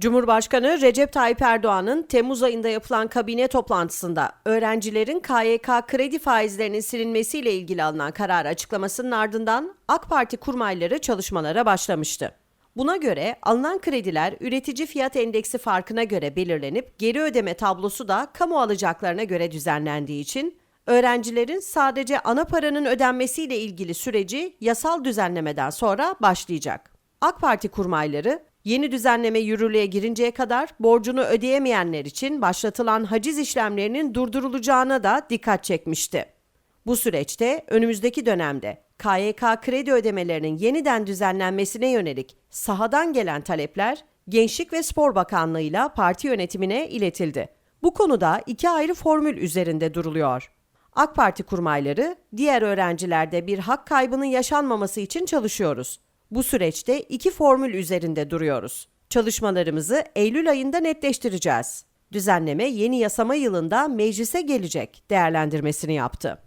Cumhurbaşkanı Recep Tayyip Erdoğan'ın Temmuz ayında yapılan kabine toplantısında öğrencilerin KYK kredi faizlerinin silinmesiyle ilgili alınan karar açıklamasının ardından AK Parti kurmayları çalışmalara başlamıştı. Buna göre alınan krediler üretici fiyat endeksi farkına göre belirlenip geri ödeme tablosu da kamu alacaklarına göre düzenlendiği için öğrencilerin sadece ana paranın ödenmesiyle ilgili süreci yasal düzenlemeden sonra başlayacak. AK Parti kurmayları yeni düzenleme yürürlüğe girinceye kadar borcunu ödeyemeyenler için başlatılan haciz işlemlerinin durdurulacağına da dikkat çekmişti. Bu süreçte önümüzdeki dönemde KYK kredi ödemelerinin yeniden düzenlenmesine yönelik sahadan gelen talepler Gençlik ve Spor Bakanlığı'yla parti yönetimine iletildi. Bu konuda iki ayrı formül üzerinde duruluyor. AK Parti kurmayları, diğer öğrencilerde bir hak kaybının yaşanmaması için çalışıyoruz. Bu süreçte iki formül üzerinde duruyoruz. Çalışmalarımızı Eylül ayında netleştireceğiz. Düzenleme yeni yasama yılında meclise gelecek değerlendirmesini yaptı.